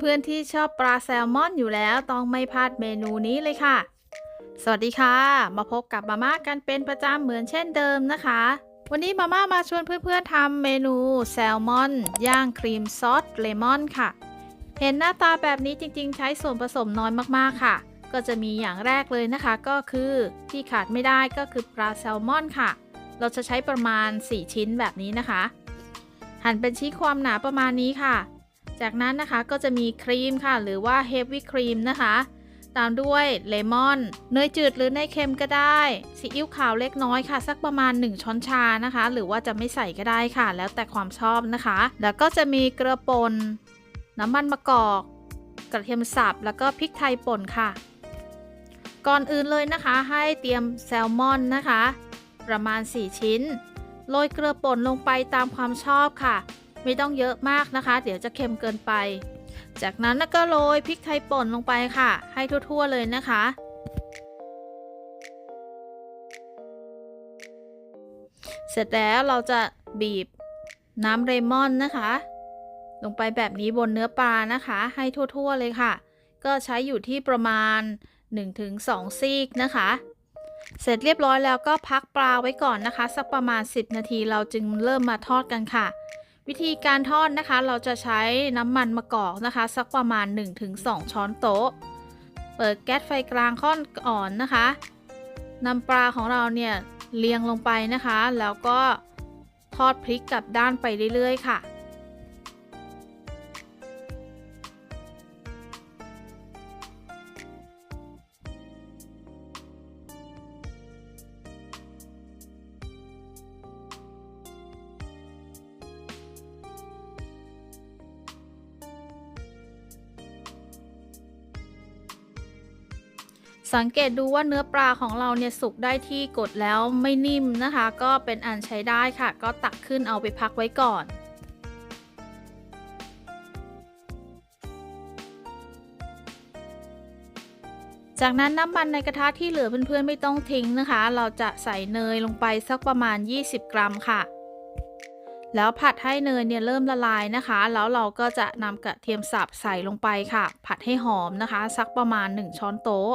เพื่อนๆที่ชอบปลาแซลมอนอยู่แล้วต้องไม่พลาดเมนูนี้เลยค่ะ สวัสดีค่ะ มาพบกับมาม่ากันเป็นประจำเหมือนเช่นเดิมนะคะ วันนี้มาม่ามาชวนเพื่อนๆทำเมนูแซลมอน ย่างครีมซอสเลมอนค่ะ เห็นหน้าตาแบบนี้จริงๆ ใช้ส่วนผสมน้อยมากๆค่ะ ก็จะมีอย่างแรกเลยนะคะ ก็คือที่ขาดไม่ได้ก็คือปลาแซลมอนค่ะ เราจะใช้ประมาณ 4 ชิ้นแบบนี้นะคะ หั่นเป็นชิ้นความหนาประมาณนี้ค่ะ จากนั้นนะคะก็จะมีครีมค่ะ หรือว่าเฮฟวี่ครีมนะคะ ตามด้วยเลมอนเนยจืดหรือเนยเค็มก็ได้ซีอิ๊วขาวเล็กน้อยค่ะ สักประมาณ 1 ช้อนชานะคะ หรือว่าจะไม่ใส่ก็ได้ค่ะ แล้วแต่ความชอบนะคะ แล้วก็จะมีเกลือป่นน้ำมันมะกอก กระเทียมสับแล้วก็พริกไทยป่นค่ะ ก่อนอื่นเลยนะคะ ให้เตรียมแซลมอนนะคะ ประมาณ 4 ชิ้นโรยเกลือป่นลงไปตามความชอบค่ะ ไม่ต้องเยอะมากนะคะ เดี๋ยวจะเค็มเกินไป จากนั้นก็โรยพริกไทยป่นลงไปค่ะ ให้ทั่วๆเลยนะคะ เสร็จแล้วเราจะบีบน้ำเลมอนนะคะ ลงไปแบบนี้บนเนื้อปลานะคะ ให้ทั่วๆเลยค่ะ ก็ใช้อยู่ที่ประมาณ 1-2 ซีกนะคะ เสร็จเรียบร้อยแล้วก็พักปลาไว้ก่อนนะคะ สักประมาณ 10 นาทีเราจึงเริ่มมาทอดกันค่ะ วิธีการทอดนะคะ เราจะใช้น้ำมันมะกอกนะคะ สักประมาณ 1-2 ช้อนโต๊ะ เปิดแก๊สไฟกลางค่อนอ่อนนะคะนำปลาของเราเนี่ยเรียงลงไปนะคะ แล้วก็ทอดพริกกับด้านไปเรื่อยๆค่ะ สังเกตดูว่าเนื้อปลาของเราเนี่ยสุกได้ที่กดแล้วไม่นิ่มนะคะ ก็เป็นอันใช้ได้ค่ะ ก็ตักขึ้นเอาไปพักไว้ก่อนจากนั้นน้ำมันในกระทะที่เหลือเพื่อนๆไม่ต้องทิ้งนะคะ เราจะใส่เนยลงไปสักประมาณ 20 กรัมค่ะ แล้วผัดให้เนยเนี่ยเริ่มละลายนะคะ แล้วเราก็จะนำกระเทียมสับใส่ลงไปค่ะ ผัดให้หอมนะคะ สักประมาณ 1 ช้อนโต๊ะ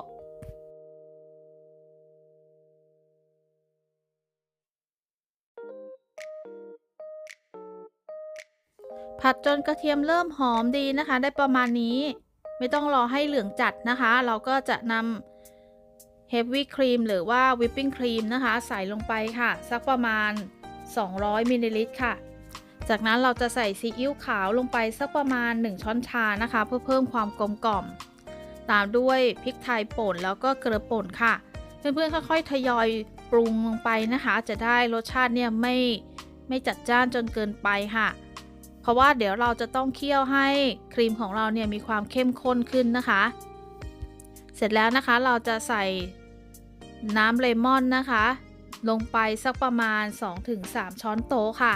ผัดจนกระเทียมเริ่มหอมดีนะคะ ได้ประมาณนี้ ไม่ต้องรอให้เหลืองจัดนะคะ เราก็จะนำเฮฟวี่ครีมหรือว่าวิปปิ้งครีมนะคะ ใส่ลงไปค่ะ สักประมาณ 200มิลลิลิตรค่ะ จากนั้นเราจะใส่ซีอิ๊วขาวลงไปสักประมาณ 1 ช้อนชานะคะ เพื่อเพิ่มความกลมกล่อม ตามด้วยพริกไทยป่นแล้วก็เกลือป่นค่ะเพื่อนๆค่อยๆทยอยปรุงลงไปนะคะ จะได้รสชาติเนี่ยไม่ไม่จัดจ้านจนเกินไปค่ะ เพราะว่าเดี๋ยวเราจะต้องเคี่ยวให้ครีมของเราเนี่ยมีความเข้มข้นขึ้นนะคะ เสร็จแล้วนะคะเราจะใส่น้ำเลมอนนะคะ ลงไปสักประมาณ 2-3 ช้อนโต๊ะค่ะ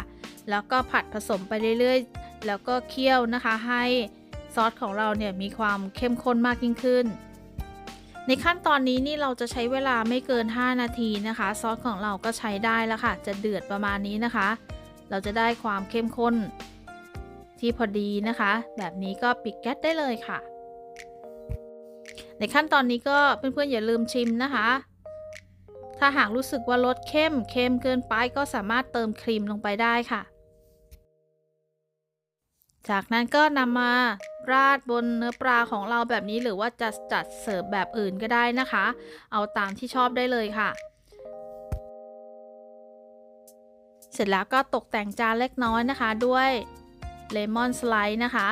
แล้วก็ผัดผสมไปเรื่อยๆ แล้วก็เคี่ยวนะคะให้ซอสของเราเนี่ยมีความเข้มข้นมากยิ่งขึ้น ในขั้นตอนนี้นี่เราจะใช้เวลาไม่เกิน 5 นาทีนะคะ ซอสของเราก็ใช้ได้แล้วค่ะ จะเดือดประมาณนี้นะคะ เราจะได้ความเข้มข้น ที่พอดีนะคะ แบบนี้ก็ปิดแก๊สได้เลยค่ะ ในขั้นตอนนี้ก็เพื่อนๆอย่าลืมชิมนะคะ ถ้าหากรู้สึกว่ารสเข้มเค็มเกินไปก็สามารถเติมครีมลงไปได้ค่ะ จากนั้นก็นำมาราดบนเนื้อปลาของเราแบบนี้หรือว่าจะจัดเสิร์ฟแบบอื่นก็ได้นะคะ เอาตามที่ชอบได้เลยค่ะเสร็จแล้วก็ตกแต่งจานเล็กน้อยนะคะด้วย เลมอนสไลด์นะคะ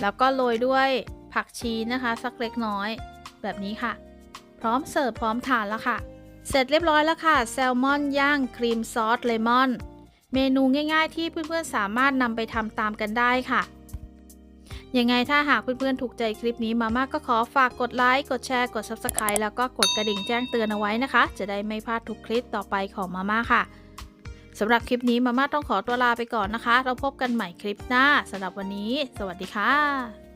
แล้วก็โรยด้วยผักชีนะคะ สักเล็กน้อย แบบนี้ค่ะ พร้อมเสิร์ฟพร้อมทานแล้วค่ะ เสร็จเรียบร้อยแล้วค่ะ แซลมอนย่างครีมซอสเลมอน เมนูง่ายๆที่เพื่อนๆสามารถนำไปทำตามกันได้ค่ะยังไงถ้าหากเพื่อนๆ ถูกใจคลิปนี้มาม่าก็ขอฝากกดไลค์ กดแชร์ กด Subscribe แล้วก็กดกระดิ่งแจ้งเตือนเอาไว้นะคะ จะได้ไม่พลาดทุกคลิปต่อไปของมาม่าค่ะ สำหรับคลิปนี้มาม่าต้องขอตัวลาไปก่อนนะคะ เราพบกันใหม่คลิปหน้าสำหรับวันนี้ สวัสดีค่ะ